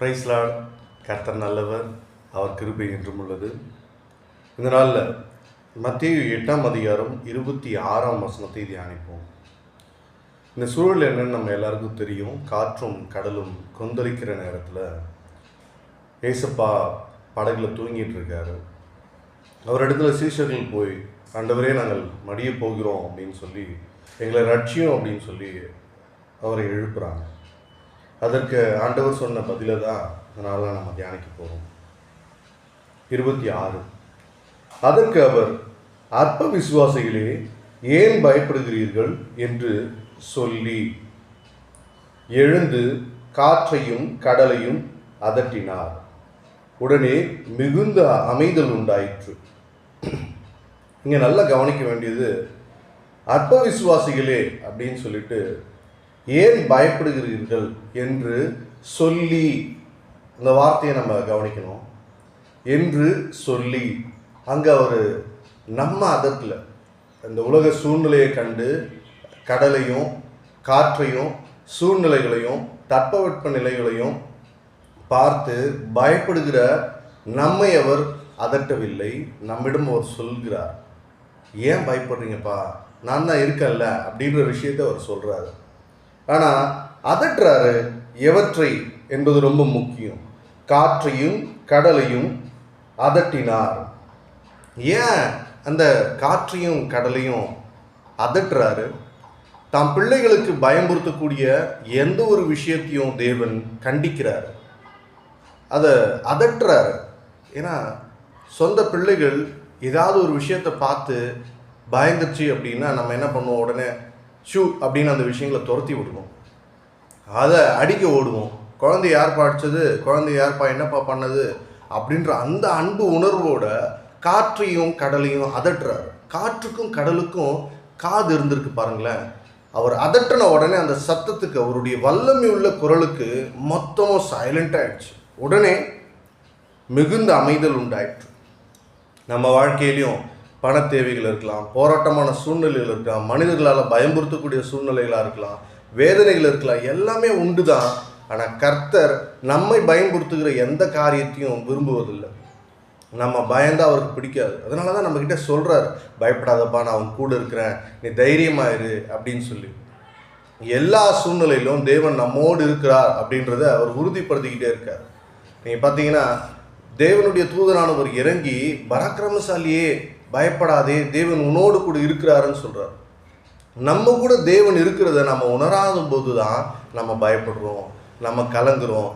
பிரைஸ்லான் கர்த்தர் நல்லவர். அவர் கிருபை என்றும் உள்ளது. இந்த நாளில் மத்திய எட்டாம் அதிகாரம் இருபத்தி ஆறாம் வசனத்தை தியானிப்போம். இந்த சூழல் என்னன்னு நம்ம எல்லாருக்கும் தெரியும். காற்றும் கடலும் கொந்தளிக்கிற நேரத்தில் ஏசப்பா படகுல தூங்கிட்டு இருக்காரு. அவர் இடத்துல சீஷர்கள் போய் ஆண்டவரே நாங்கள் மடிய போகிறோம் அப்படின்னு சொல்லி எங்களை ரட்சியம் அப்படின்னு சொல்லி அவரை எழுப்புறாங்க. அதற்கு ஆண்டவர் சொன்ன பதிலை தான் இதனால நம்ம தியானிக்க போகிறோம் இருபத்தி ஆறு. அதற்கு அவர் அற்ப விசுவாசிகளே ஏன் பயப்படுகிறீர்கள் என்று சொல்லி எழுந்து காற்றையும் கடலையும் அதட்டினார். உடனே மிகுந்த அமைதல் உண்டாயிற்று. இங்கே நல்லா கவனிக்க வேண்டியது அற்ப விசுவாசிகளே அப்படின்னு சொல்லிட்டு ஏன் பயப்படுகிறீர்கள் என்று சொல்லி இந்த வார்த்தையை நம்ம கவனிக்கணும். என்று சொல்லி அங்கே அவர் நம்ம அதத்தில் இந்த உலக சூழ்நிலையை கண்டு கடலையும் காற்றையும் சூழ்நிலைகளையும் தட்பவெட்ப நிலைகளையும் பார்த்து பயப்படுகிற நம்மை அவர் அதட்டவில்லை. நம்மிடம் அவர் சொல்கிறார். ஏன் பயப்படுறீங்கப்பா? நான் தான் இருக்கேன்ல அப்படின்ற விஷயத்தை அவர் சொல்கிறாரு ஆனால் அதட்டுறாரு எவற்றை என்பது ரொம்ப முக்கியம். காற்றையும் கடலையும் அதட்டினார். ஏன் அந்த காற்றையும் கடலையும் அதட்டுறாரு? தாம் பிள்ளைகளுக்கு பயமுறுத்தக்கூடிய எந்த ஒரு விஷயத்தையும் தேவன் கண்டிக்கிறார். அதை அதட்டுறாரு. ஏன்னா சொந்த பிள்ளைகள் ஏதாவது ஒரு விஷயத்தை பார்த்து பயந்துச்சு அப்படின்னா நம்ம என்ன பண்ணுவோம்? உடனே ஷூ அப்படின்னு அந்த விஷயங்களை துரத்தி விடுவோம். அதை அடிக்க ஓடுவோம். குழந்தை யார்ப்பா அடித்தது குழந்தை யார்ப்பா என்னப்பா பண்ணது? அப்படின்ற அந்த அன்பு உணர்வோட காற்றையும் கடலையும் அதட்டுறார். காற்றுக்கும் கடலுக்கும் காது இருந்திருக்கு பாருங்களேன். அவர் அதட்டின உடனே அந்த சத்தத்துக்கு அவருடைய வல்லமை உள்ள குரலுக்கு மொத்தமும் சைலண்ட் ஆயிடுச்சு. உடனே மிகுந்த அமைதல் உண்டாயிற்று. நம்ம வாழ்க்கையிலையும் பண தேவைகள் இருக்கலாம் போராட்டமான சூழ்நிலைகள் இருக்கலாம் மனிதர்களால் பயமுறுத்தக்கூடிய சூழ்நிலைகளாக இருக்கலாம் வேதனைகள் இருக்கலாம் எல்லாமே உண்டு தான் ஆனால் கர்த்தர் நம்மை பயன்படுத்துகிற எந்த காரியத்தையும் விரும்புவதில்லை. நம்ம பயந்தா அவருக்கு பிடிக்காது. அதனால தான் நம்மக்கிட்ட சொல்கிறார் பயப்படாதப்பா நான் அவன் கூட இருக்கிறேன். நீ தைரியமாயிரு அப்படின்னு சொல்லி. எல்லா சூழ்நிலையிலும் தேவன் நம்மோடு இருக்கிறார் அப்படின்றத அவர் உறுதிப்படுத்திக்கிட்டே இருக்கார். நீங்கள் பார்த்தீங்கன்னா தேவனுடைய தூதரானவர் இறங்கி பராக்கிரமசாலியே பயப்படாதே தேவன் உன்னோடு கூட இருக்கிறாருன்னு சொல்கிறார் நம்ம கூட தேவன் இருக்கிறத நம்ம உணராத போது தான் நம்ம பயப்படுறோம் நம்ம கலங்குறோம்.